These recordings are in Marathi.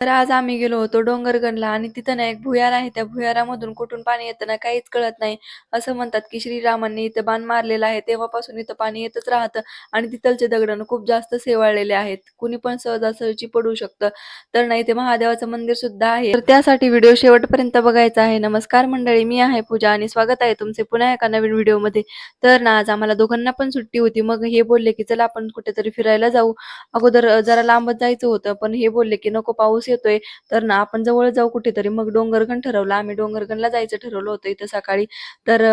तर आज आम्ही गेलो होतो डोंगरगणला आणि तिथं ना एक भुयार आहे त्या भुयारामधून कुठून पाणी येतं ना काहीच कळत नाही. असं म्हणतात की श्रीरामांनी इथं बाण मारलेला आहे तेव्हापासून इथं पाणी येतच राहतं आणि तिथलचे दगड खूप जास्त सेवाळलेले आहेत. कुणी पण सहजासहजी पडू शकतं. तर ना इथे महादेवाचं मंदिर सुद्धा आहे. तर त्यासाठी व्हिडिओ शेवटपर्यंत बघायचा आहे. नमस्कार मंडळी मी आहे पूजा आणि स्वागत आहे तुमचे पुन्हा एका नवीन व्हिडिओमध्ये. तर ना आज आम्हाला दोघांना पण सुट्टी होती. मग हे बोलले की चला आपण कुठेतरी फिरायला जाऊ. अगोदर जरा लांबच जायचं होतं पण हे बोलले की नको पाऊस येतोय. तर ना आपण जवळ जाऊ कुठेतरी. मग डोंगरगण ठरवलं. आम्ही डोंगरगणला जायचं ठरवलं होतं इथं सकाळी. तर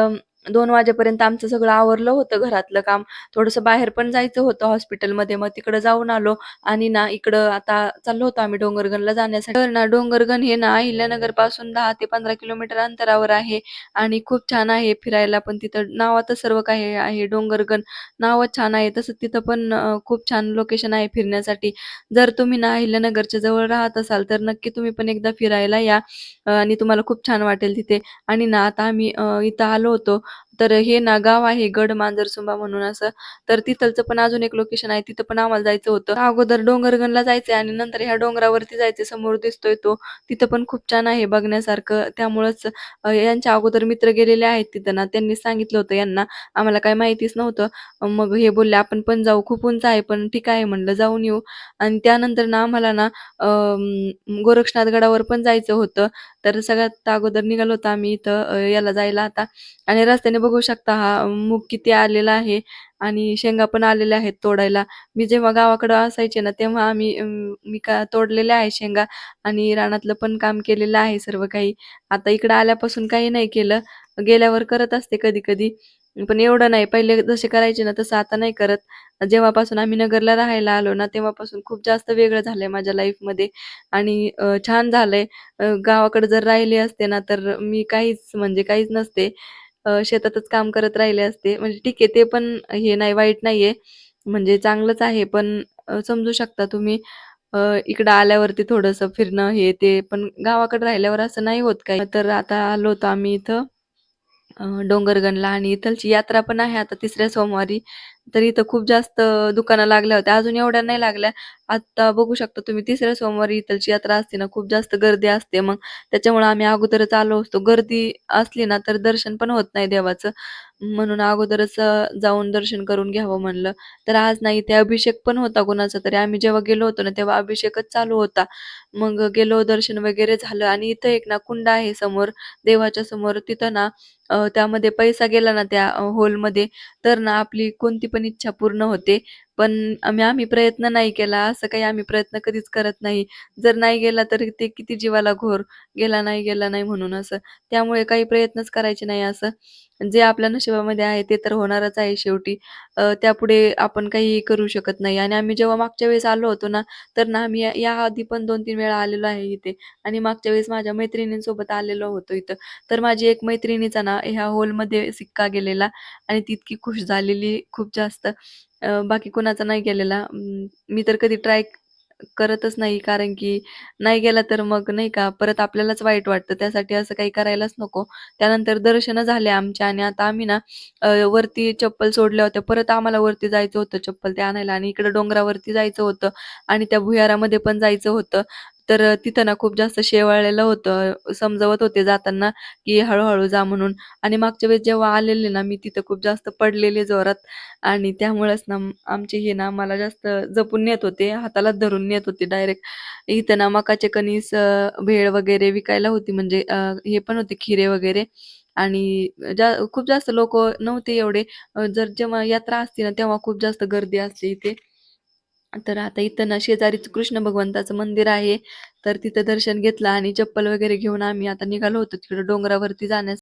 दोन वाजेपर्यंत आमचं सगळं आवरलं होतं घरातलं काम. थोडंसं बाहेर पण जायचं होतं हॉस्पिटलमध्ये. मग तिकडं जाऊन आलो आणि ना इकडं आता चाललो होतो आम्ही डोंगरगणला जाण्यासाठी. तर ना डोंगरगण हे ना अहिल्यानगरपासून दहा ते पंधरा किलोमीटर अंतरावर आहे आणि खूप छान आहे फिरायला पण तिथं. नावातच सर्व काही आहे. डोंगरगण नावच छान आहे. तसं तिथं पण खूप छान लोकेशन आहे फिरण्यासाठी. जर तुम्ही ना अहिल्यानगरच्या जवळ राहत असाल तर नक्की तुम्ही पण एकदा फिरायला या आणि तुम्हाला खूप छान वाटेल तिथे. आणि ना आता आम्ही इथं आलो होतो ん? तर हे ना गाव आहे गड मांजरसुंबा म्हणून असं. तर तिथलचं पण अजून एक लोकेशन आहे तिथं पण आम्हाला जायचं होतं. अगोदर डोंगरगणला जायचंय आणि नंतर ह्या डोंगरावरती जायचे समोर दिसतोय तो. तिथं पण खूप छान आहे बघण्यासारखं. त्यामुळंच यांच्या अगोदर मित्र गेलेले आहेत तिथं ना त्यांनी सांगितलं होतं यांना. आम्हाला काही माहितीच नव्हतं. मग हे बोलले आपण पण जाऊ खूप उंच आहे पण ठीक आहे म्हणलं जाऊन येऊ. आणि त्यानंतर ना आम्हाला ना गोरक्षनाथ गडावर पण जायचं होतं. तर सगळ्यात अगोदर निघालो होतो आम्ही इथं याला जायला आता. आणि रस्त्याने बघू शकता हा मूग किती आलेला आहे आणि शेंगा पण आलेल्या आहेत तोडायला. मी जेव्हा गावाकडं असायचे ना तेव्हा आम्ही मी का तोडलेल्या आहे शेंगा आणि रानातलं पण काम केलेलं आहे सर्व काही. आता इकडं आल्यापासून काही नाही केलं. गेल्यावर करत असते कधी कधी पण एवढं नाही. पहिले जसे करायचे ना तसं आता नाही करत. जेव्हापासून आम्ही नगरला राहायला आलो ना तेव्हापासून खूप जास्त वेगळं झालंय माझ्या लाईफमध्ये. आणि छान झालंय. गावाकडे जर राहिले असते ना तर मी काहीच म्हणजे काहीच नसते. शेतातच काम करत राहिले असते. म्हणजे ठीक आहे ते पण हे नाही वाईट नाहीये. म्हणजे चांगलंच आहे पण समजू शकता तुम्ही. इकडं आल्यावरती थोडंसं फिरणं हे ते पण गावाकडे राहिल्यावर असं नाही होत काही. तर आता आलो होतो आम्ही इथं डोंगरगणला आणि इथलची यात्रा पण आहे आता तिसऱ्या सोमवारी. तर इथं खूप जास्त दुकानं लागल्या होत्या. अजून एवढ्या नाही लागल्या. आता बघू शकता तुम्ही तिसऱ्या सोमवारी इथलची यात्रा असते ना, खूप जास्त गर्दी असते मग. त्याच्यामुळे आम्ही अगोदरच आलो असतो. गर्दी असली ना, तर दर्शन पण होत नाही देवाचं. म्हणून अगोदरच जाऊन दर्शन करून घ्यावं म्हणलं. तर आज नाही ते अभिषेक पण होता कोणाचा तरी. आम्ही जेव्हा गेलो होतो ना, तेव्हा अभिषेकच चालू होता. मग गेलो, दर्शन वगैरे झालं आणि इथं एक ना कुंड आहे समोर, देवाच्या समोर. तिथं ना त्यामध्ये पैसा गेला ना त्या अ, होलमध्ये, तर ना आपली कोणती पण इच्छा पूर्ण होते. पण आम्ही आम्ही प्रयत्न नाही केला. असं काही आम्ही प्रयत्न कधीच करत नाही. जर नाही गेला तर ते किती जीवाला घोर. गेला नाही, गेला नाही म्हणून असं. त्यामुळे काही प्रयत्नच करायचे नाही असं. जे आपल्या नशिबामध्ये आहे ते तर होणारच आहे शेवटी. त्यापुढे आपण काही करू शकत नाही आणि आम्ही जेव्हा मागच्या वेळेस आलो होतो ना, तर ना आम्ही या याआधी पण 2-3 वेळा आलेलो आहे इथे आणि मागच्या वेळेस माझ्या मैत्रिणींसोबत आलेलो होतो इथं. तर माझी एक मैत्रिणीचा ना ह्या होलमध्ये सिक्का गेलेला आणि ती इतकी खुश झालेली खूप जास्त. अ, बाकी कोणाचा नाही गेलेला. अं, मी तर कधी ट्राय करतच नाही कारण की नाही गेला तर मग नाही का परत आपल्यालाच वाईट वाटतं. त्यासाठी असं काही करायलाच नको. त्यानंतर दर्शनं झाले आमचे आणि आता आम्ही ना अ, वरती चप्पल सोडल्या होत्या. परत आम्हाला वरती जायचं होतं चप्पल ते आणायला आणि इकडं डोंगरावरती जायचं होतं आणि त्या भुयारामध्ये पण जायचं होतं. तर तिथं ना खूप जास्त शेवाळलेलं होतं. समजवत होते जाताना की हळूहळू जा म्हणून आणि मागच्या वेळेस जेव्हा आलेले ना मी तिथं खूप जास्त पडलेले जोरात आणि त्यामुळेच ना आमचे हे ना मला जास्त जपून नेत होते. हातालाच धरून नेत होते डायरेक्ट. इथं ना मकाचे कणीस, भेळ वगैरे विकायला होती म्हणजे हे पण होते खिरे वगैरे आणि जा खूप जास्त लोक नव्हते एवढे. जर जेव्हा यात्रा असते ना तेव्हा खूप जास्त गर्दी असते इथे. तर आता इथं ना शेजारीच कृष्ण भगवंताचं मंदिर आहे. तर तिथं दर्शन घेतलं आणि चप्पल वगैरे घेऊन आम्ही आता निघालो होतो तिकडे डोंगरावरती जाण्यास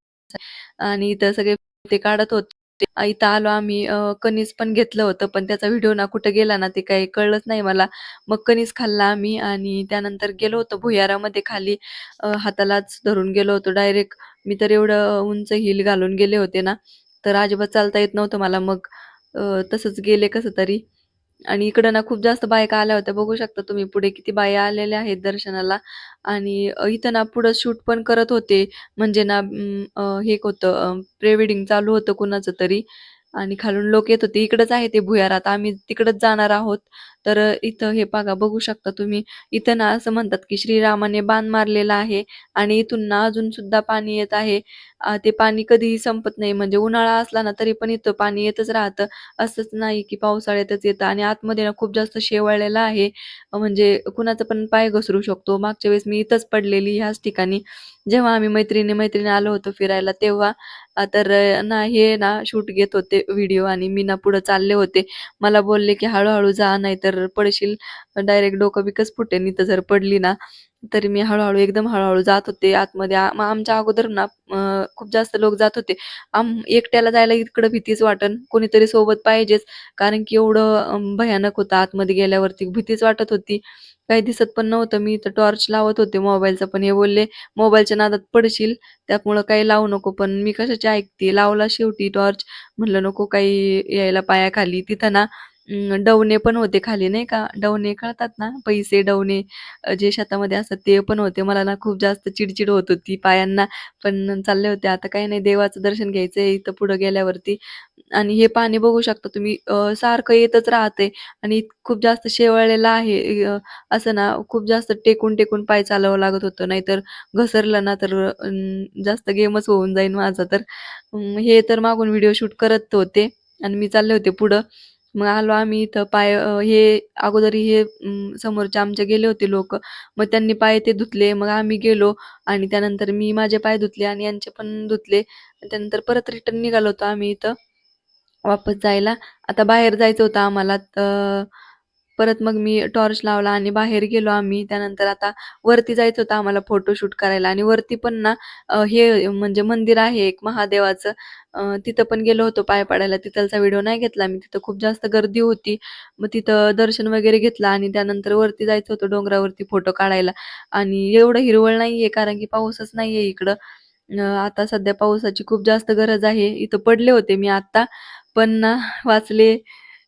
आणि इथं सगळे ते काढत होते. इथं आलो आम्ही कणीस पण घेतलं होतं, पण त्याचा व्हिडिओ ना कुठं गेला ना ते काही कळलंच नाही मला. मग कणीस खाल्ला आम्ही आणि त्यानंतर गेलो होतो भुयारामध्ये खाली हातालाच धरून गेलो होतो डायरेक्ट. मी तर एवढं उंच हिल घालून गेले होते ना, तर अजिबात चालता येत नव्हतं मला. मग तसंच गेले कसं तरी. आणि इकडं ना खूप जास्त बायका आल्या होत्या. बघू शकता तुम्ही पुढे किती बाया आलेल्या आहेत दर्शनाला आणि अ, इथं ना पुढं शूट पण करत होते. म्हणजे ना अं, अ, हे होतं प्री वेडिंग चालू होतं कुणाचं तरी आणि खालून लोक येत होते. इकडंच आहे ते भुयार आता आम्ही तिकडच जाणार आहोत. तर इथं हे बघा बघू शकता तुम्ही. इथं ना असं म्हणतात की श्रीरामाने बाण मारलेला आहे आणि इथून ना अजून सुद्धा पाणी येत आहे. ते पाणी कधीही संपत नाही. म्हणजे उन्हाळा असला ना तरी पण इथं पाणी येतच राहतं. असंच नाही की पावसाळ्यातच येतं आणि आतमध्ये ना खूप जास्त शेवाळलेलं आहे. म्हणजे कुणाचा पण पाय घसरू शकतो. मागच्या वेळेस मी इथंच पडलेली ह्याच ठिकाणी. जेव्हा आम्ही मैत्रिणी-मैत्रिणी आलो होतो फिरायला तेव्हा. तर ना हे ना शूट घेत होते व्हिडिओ आणि मी ना पुढे चालले होते. मला बोलले की हळूहळू जा नाहीतर पडशील. डायरेक्ट डोकं विकस फुटेन इथं जर पडली ना." तरी मी हळूहळू एकदम हळूहळू जात होते आतमध्ये. मग आमच्या अगोदर ना खूप जास्त लोक जात होते. आम एकट्याला जायला इकडं भीतीच वाटन. कोणीतरी सोबत पाहिजेच. कारण की एवढं भयानक होतं आतमध्ये गेल्यावरती भीतीच वाटत होती. काही दिसत पण नव्हतं. मी तर टॉर्च लावत होते मोबाईलचा, पण हे बोलले, "मोबाईलच्या नादात पडशील, त्यामुळं काही लावू नको." पण मी कशाची ऐकते. लावला शेवटी टॉर्च. म्हणलं नको काही यायला पायाखाली. तिथं ना अं, डवणे पण होते खाली नाही का. डवणे कळतात ना, पैसे, डवणे अ, जे शेतामध्ये असतात ते पण होते. मला ना खूप जास्त चिड होत होती पायांना. पण चालले होते, आता काही नाही देवाचं दर्शन घ्यायचं आहे इथं पुढं गेल्यावरती. आणि हे पाणी बघू शकता तुम्ही अ, सारखं येतच राहतंय आणि खूप जास्त शेवाळलेलं आहे. अ, असं ना खूप जास्त टेकून-टेकून पाय चालवावं लागत होतं. नाहीतर घसरलं ना तर जास्त गेमच होऊन जाईल माझा तर. अं, हे तर मागून व्हिडिओ शूट करत होते आणि मी चालले होते पुढं. मग आलो आम्ही इथं पाय अ, हे अगोदर हे अं, समोरचे आमचे गेले होते लोकं. मग त्यांनी पाय ते धुतले. मग आम्ही गेलो आणि त्यानंतर मी माझे पाय धुतले आणि यांचे पण धुतले. त्यानंतर परत रिटर्न निघालो होतो आम्ही इथं वापस जायला. आता बाहेर जायचं होतं आम्हाला. तर परत मग मी टॉर्च लावला आणि बाहेर गेलो आम्ही. त्यानंतर आता वरती जायचं होतं आम्हाला फोटोशूट करायला आणि वरती पण ना हे म्हणजे मंदिर आहे एक महादेवाचं. तिथं पण गेलो होतो पाय पडायला. तिथलचा व्हिडिओ नाही घेतला मी. तिथं खूप जास्त गर्दी होती. मग तिथं दर्शन वगैरे घेतलं आणि त्यानंतर वरती जायचं होतं डोंगरावरती फोटो काढायला आणि एवढं हिरवळ नाहीये कारण की पाऊसच नाहीये इकडं. आता सध्या पावसाची खूप जास्त गरज आहे. इथं पडले होते मी आत्ता, पण ना वाचले.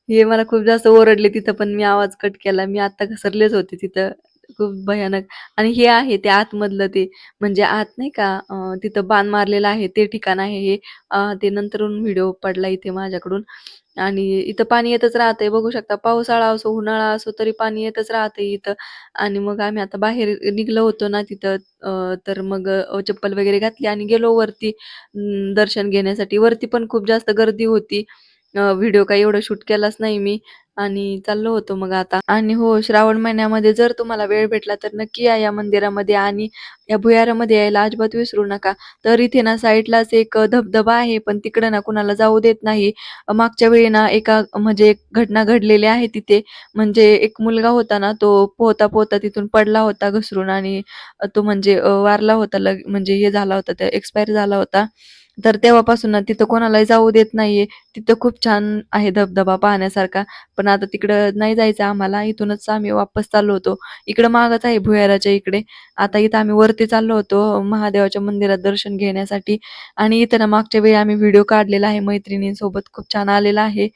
हे मला खूप जास्त ओरडले तिथं, पण मी आवाज कट केला. मी आत्ता घसरलेच होते तिथं. खूप भयानक आणि हे आहे ते आतमधलं ते म्हणजे आत नाही का अ, तिथं बाण मारलेलं आहे ते ठिकाण आहे हे. अ, ते नंतरून व्हिडिओ पडला इथे माझ्याकडून आणि इथं पाणी येतच राहतंय. बघू शकता पावसाळा असो, उन्हाळा असो तरी पाणी येतच राहतंय इथं आणि मग आम्ही आता बाहेर निघलो होतो ना तिथं अ, तर मग अ, चप्पल वगैरे घातली आणि गेलो वरती अं, दर्शन घेण्यासाठी. वरती पण खूप जास्त गर्दी होती. व्हिडिओ काही एवढं शूट केलाच नाही मी आणि चाललो होतो मग आता. आणि हो, श्रावण महिन्यामध्ये जर तुम्हाला वेळ भेटला तर नक्की या या मंदिरामध्ये आणि या भुयारामध्ये यायला अजिबात विसरू नका. तर इथे ना साईडलाच एक धबधबा आहे, पण तिकडे ना कुणाला जाऊ देत नाही. मागच्या वेळी ना एका म्हणजे एक घटना घडलेली आहे तिथे. म्हणजे एक मुलगा होता ना, तो पोहता-पोहता तिथून पडला होता घसरून आणि तो म्हणजे वारला होता लग म्हणजे हे झाला होता, ते एक्सपायर झाला होता. तर तेव्हापासून ना तिथं कोणालाही जाऊ देत नाहीये. तिथं खूप छान आहे धबधबा पाहण्यासारखा. पण आता तिकडं नाही जायचं आम्हाला. इथूनच आम्ही वापस चाललो होतो. इकडं मागच आहे भुयाराच्या इकडे. आता इथं आम्ही वरती चाललो होतो महादेवाच्या मंदिरात दर्शन घेण्यासाठी आणि इथं ना मागच्या वेळी आम्ही व्हिडिओ काढलेला आहे मैत्रिणींसोबत. खूप छान आलेला आहे.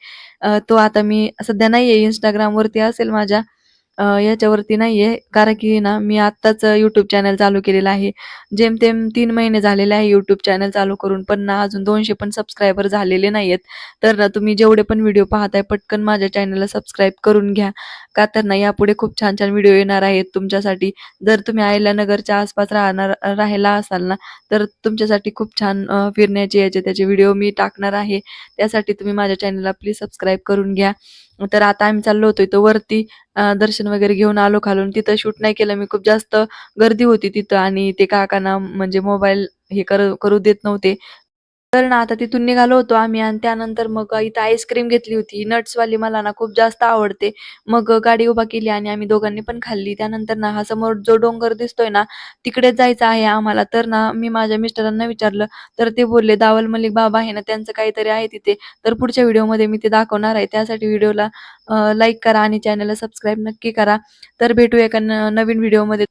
तो आता मी सध्या नाहीये इंस्टाग्रामवरती असेल माझ्या. याच्यावरती नाहीये. कारण की ना मी आत्ताच यूट्यूब चॅनल चालू केलेलं आहे. जेमतेम तीन महिने झालेले आहे यूट्यूब चॅनल चालू करून, पण ना अजून दोनशे पण सबस्क्रायबर झालेले नाहीयेत. तर ना तुम्ही जेवढे पण व्हिडिओ पाहताय पटकन माझ्या चॅनलला सबस्क्राईब करून घ्या. का तर ना यापुढे खूप छान-छान व्हिडिओ येणार आहेत तुमच्यासाठी. जर तुम्ही अहिल्यानगरच्या आसपास राहणार राहायला असाल ना, तर तुमच्यासाठी खूप छान फिरण्याचे याचे त्याचे व्हिडिओ मी टाकणार आहे. त्यासाठी तुम्ही माझ्या चॅनलला प्लीज सबस्क्राईब करून घ्या. तर आता आम्ही चाललो होतो इथं वरती दर्शन वगैरे घेऊन आलो खालून. तिथं शूट नाही केलं मी. खूप जास्त गर्दी होती तिथं आणि ते काकांना म्हणजे मोबाईल हे करू देत नव्हते. तर ना आता तिथून निघालो होतो आम्ही आणि त्यानंतर मग इथं आईस्क्रीम घेतली होती. नट्स वाली मला ना खूप जास्त आवडते. मग गाडी उभा केली आणि आम्ही दोघांनी पण खाल्ली. त्यानंतर ना हा समोर जो डोंगर दिसतोय ना, तिकडेच जायचं आहे आम्हाला. तर ना मी माझ्या मिस्टरांना विचारलं, तर ते बोलले दावल मलिक बाबा आहे ना, त्यांचं काहीतरी आहे तिथे. तर पुढच्या व्हिडिओमध्ये मी ते दाखवणार आहे. त्यासाठी व्हिडिओला लाईक करा आणि चॅनलला सबस्क्राईब नक्की करा. तर भेटूया एका नवीन व्हिडिओमध्ये.